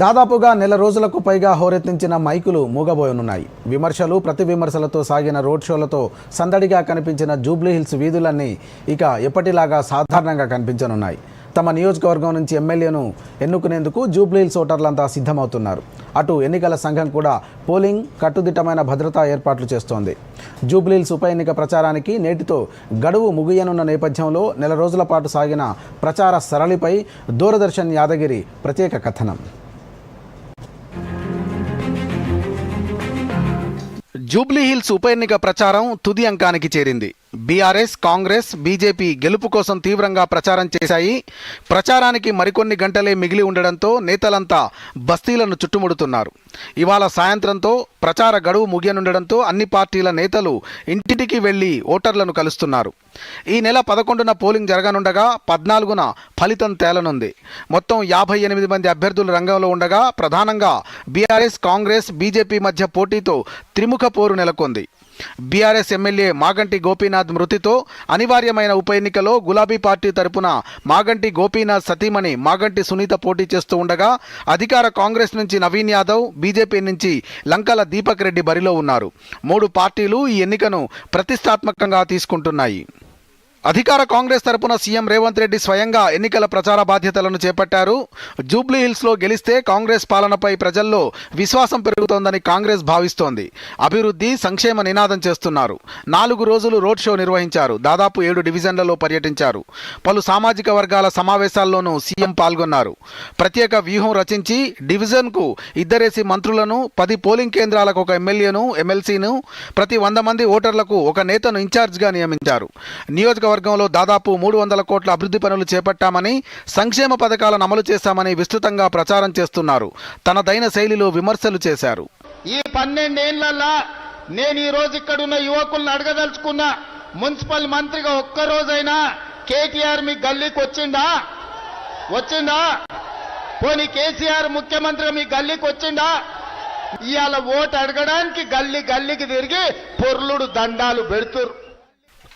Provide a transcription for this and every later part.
దాదాపుగా నెల రోజులకు పైగా హోరెత్తించిన మైకులు మూగబోయనున్నాయి. విమర్శలు ప్రతి విమర్శలతో సాగిన రోడ్ షోలతో సందడిగా కనిపించిన జూబ్లీహిల్స్ వీధులన్నీ ఇక ఎప్పటిలాగా సాధారణంగా కనిపించనున్నాయి. తమ నియోజకవర్గం నుంచి ఎమ్మెల్యేను ఎన్నుకునేందుకు జూబ్లీహిల్స్ ఓటర్లంతా సిద్ధమవుతున్నారు. అటు ఎన్నికల సంఘం కూడా పోలింగ్ కట్టుదిట్టమైన భద్రతా ఏర్పాట్లు చేస్తోంది. జూబ్లీహిల్స్ ఉప ఎన్నిక ప్రచారానికి నేటితో గడువు ముగియనున్న నేపథ్యంలో నెల రోజుల పాటు సాగిన ప్రచార సరళిపై దూరదర్శన్ యాదగిరి ప్రత్యేక కథనం. జూబ్లీ హిల్స్ ఉప ఎన్నిక ప్రచారం తుది అంకానికి చేరింది. బీఆర్ఎస్ కాంగ్రెస్ బీజేపీ గెలుపు కోసం తీవ్రంగా ప్రచారం చేశాయి. ప్రచారానికి మరికొన్ని గంటలే మిగిలి ఉండడంతో నేతలంతా బస్తీలను చుట్టుముడుతున్నారు. ఇవాళ సాయంత్రంతో ప్రచార గడువు ముగియనుండడంతో అన్ని పార్టీల నేతలు ఇంటింటికి వెళ్ళి ఓటర్లను కలుస్తున్నారు. ఈ నెల పదకొండున పోలింగ్ జరగనుండగా పద్నాలుగున ఫలితం తేలనుంది. మొత్తం యాభై ఎనిమిది మంది అభ్యర్థులు రంగంలో ఉండగా ప్రధానంగా బీఆర్ఎస్ కాంగ్రెస్ బీజేపీ మధ్య పోటీతో త్రిముఖ పోరు నెలకొంది. బీఆర్ఎస్ ఎమ్మెల్యే మాగంటి గోపీనాథ్ మృతితో అనివార్యమైన ఉప ఎన్నికలో గులాబీ పార్టీ తరపున మాగంటి గోపీనాథ్ సతీమణి మాగంటి సునీత పోటీ చేస్తూ ఉండగా అధికార కాంగ్రెస్ నుంచి నవీన్ యాదవ్ బీజేపీ నుంచి లంకల దీపక్ రెడ్డి బరిలో ఉన్నారు. మూడు పార్టీలు ఈ ఎన్నికను ప్రతిష్టాత్మకంగా తీసుకుంటున్నాయి. అధికార కాంగ్రెస్ తరపున సీఎం రేవంత్ రెడ్డి స్వయంగా ఎన్నికల ప్రచార బాధ్యతలను చేపట్టారు. జూబ్లీ హిల్స్లో గెలిస్తే కాంగ్రెస్ పాలనపై ప్రజల్లో విశ్వాసం పెరుగుతోందని కాంగ్రెస్ భావిస్తోంది. అభివృద్ధి సంక్షేమ నినాదం చేస్తున్నారు. నాలుగు రోజులు రోడ్ షో నిర్వహించారు. దాదాపు ఏడు డివిజన్లలో పర్యటించారు. పలు సామాజిక వర్గాల సమావేశాల్లోనూ సీఎం పాల్గొన్నారు. ప్రత్యేక వ్యూహం రచించి డివిజన్కు ఇద్దరేసి మంత్రులను పది పోలింగ్ కేంద్రాలకు ఒక ఎమ్మెల్యేను ఎమ్మెల్సీను ప్రతి వంద మంది ఓటర్లకు ఒక నేతను ఇన్ఛార్జ్గా నియమించారు. నియోజకవర్గంలో దాదాపు మూడు వందల కోట్ల అభివృద్ధి పనులు చేపట్టామని సంక్షేమ పథకాలను అమలు చేశామని విస్తృతంగా ప్రచారం చేస్తున్నారు. తనదైన శైలిలో విమర్శలు చేశారు. ఈ పన్నెండేళ్ళలో నేను ఈ రోజు ఇక్కడున్న యువకులను అడగదలుచుకున్న మున్సిపల్ మంత్రిగా ఒక్క రోజైనా కేటీఆర్ మీ గల్లీకి వచ్చిందా వచ్చిందా పోనీ కేసీఆర్ ముఖ్యమంత్రిగా మీ గల్లీకి వచ్చిందా ఇవాళ ఓటు అడగడానికి గల్లీ గల్లీకి తిరిగి పొర్లుడు దండాలు పెడుతురు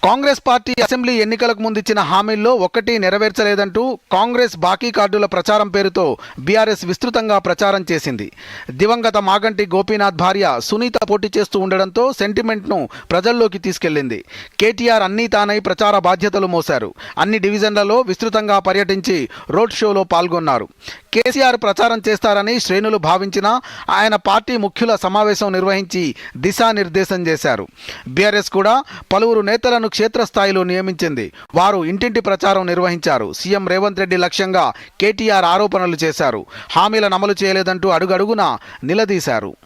కాంగ్రెస్ పార్టీ అసెంబ్లీ ఎన్నికలకు ముందు ఇచ్చిన హామీల్లో ఒక్కటి నెరవేర్చలేదంటూ కాంగ్రెస్ బాకీ కార్డుల ప్రచారం పేరుతో బీఆర్ఎస్ విస్తృతంగా ప్రచారం చేసింది. దివంగత మాగంటి గోపీనాథ్ భార్య సునీత పోటీ చేస్తూ ఉండడంతో సెంటిమెంట్ను ప్రజల్లోకి తీసుకెళ్ళింది కేటీఆర్ అన్నీ తానై ప్రచార బాధ్యతలు మోశారు. అన్ని డివిజన్లలో విస్తృతంగా పర్యటించి రోడ్ షోలో పాల్గొన్నారు. కేసీఆర్ ప్రచారం చేస్తారని శ్రేణులు భావించిన ఆయన పార్టీ ముఖ్యుల సమావేశం నిర్వహించి దిశానిర్దేశం చేశారు. బీఆర్ఎస్ కూడా పలువురు నేతలను క్షేత్రస్థాయిలో నియమించింది. వారు ఇంటింటి ప్రచారం నిర్వహించారు. సీఎం రేవంత్ రెడ్డి లక్ష్యంగా కేటీఆర్ ఆరోపణలు చేశారు. హామీలను అమలు చేయలేదంటూ అడుగడుగునా నిలదీశారు.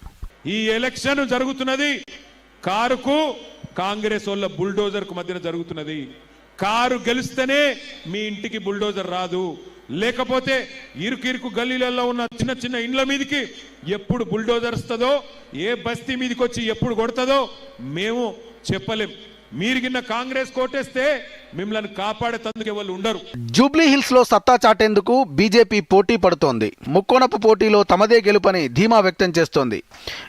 ఈ ఎలక్షన్ జరుగుతున్నది కారుకు కాంగ్రెస్ వాళ్ళ బుల్డోజర్కు మధ్యన జరుగుతున్నది. కారు గెలిస్తేనే మీ ఇంటికి బుల్డోజర్ రాదు. లేకపోతే ఇరుకు ఇరుకు గల్లీలలో ఉన్న చిన్న చిన్న ఇండ్ల మీదకి ఎప్పుడు బుల్డోజర్ వస్తుందో ఏ బస్తీ మీదకి వచ్చి ఎప్పుడు కొడుతుందో మేము చెప్పలేం. మీరు గిన్న కాంగ్రెస్ కోటేస్తే మిమ్మల్ని కాపాడే తందుకు ఎవరు ఉండరు. జూబ్లీ హిల్స్లో సత్తా చాటేందుకు బీజేపీ పోటీ పడుతోంది. ముక్కోనపు పోటీలో తమదే గెలుపని ధీమా వ్యక్తం చేస్తోంది.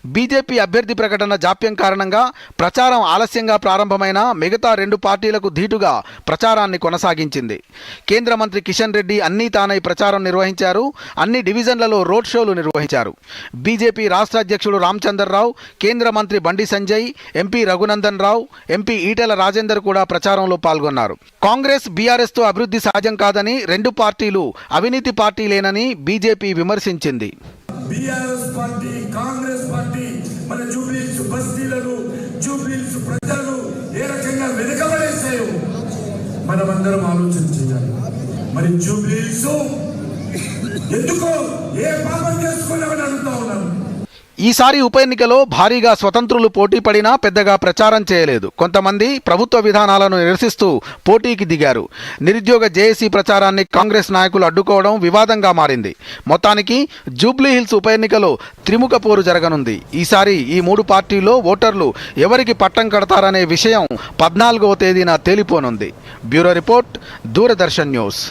బీజేపీ అభ్యర్థి ప్రకటన జాప్యం కారణంగా ప్రచారం ఆలస్యంగా ప్రారంభమైన మిగతా రెండు పార్టీలకు ధీటుగా ప్రచారాన్ని కొనసాగించింది. కేంద్ర మంత్రి కిషన్ రెడ్డి అన్నీ తానై ప్రచారం నిర్వహించారు. అన్ని డివిజన్లలో రోడ్ షోలు నిర్వహించారు. బీజేపీ రాష్ట్ర అధ్యక్షుడు రామచంద్రరావు కేంద్ర మంత్రి బండి సంజయ్ ఎంపీ రఘునందన్ రావు ఎంపీ ఈటెల రాజేందర్ కూడా ప్రచారంలో పాల్గొన్నారు. కాంగ్రెస్ బీఆర్ఎస్తో అభివృద్ధి సహజం కాదని రెండు పార్టీలు అవినీతి పార్టీలేనని బీజేపీ విమర్శించింది. బీఆర్ఎస్ పార్టీ కాంగ్రెస్ పార్టీ మన జూబ్లీస్ బస్తీలను జూబ్లీస్ ఏ రకంగా మనమందరం ఆలోచన చేయాలి. మరి జూబ్లీస్ ఎందుకో ఏ పాపం చేసుకోలేమని అడుగుతా ఉన్నాను. ఈసారి ఉప ఎన్నికలో భారీగా స్వతంత్రులు పోటీ పడినా పెద్దగా ప్రచారం చేయలేదు. కొంతమంది ప్రభుత్వ విధానాలను నిరసిస్తూ పోటీకి దిగారు. నిరుద్యోగ జేఏసీ ప్రచారాన్ని కాంగ్రెస్ నాయకులు అడ్డుకోవడం వివాదంగా మారింది. మొత్తానికి జూబ్లీహిల్స్ ఉప ఎన్నికలో త్రిముఖ పోరు జరగనుంది. ఈసారి ఈ మూడు పార్టీల్లో ఓటర్లు ఎవరికి పట్టం కడతారనే విషయం పద్నాలుగవ తేదీన తేలిపోనుంది. Bureau report Doordarshan news.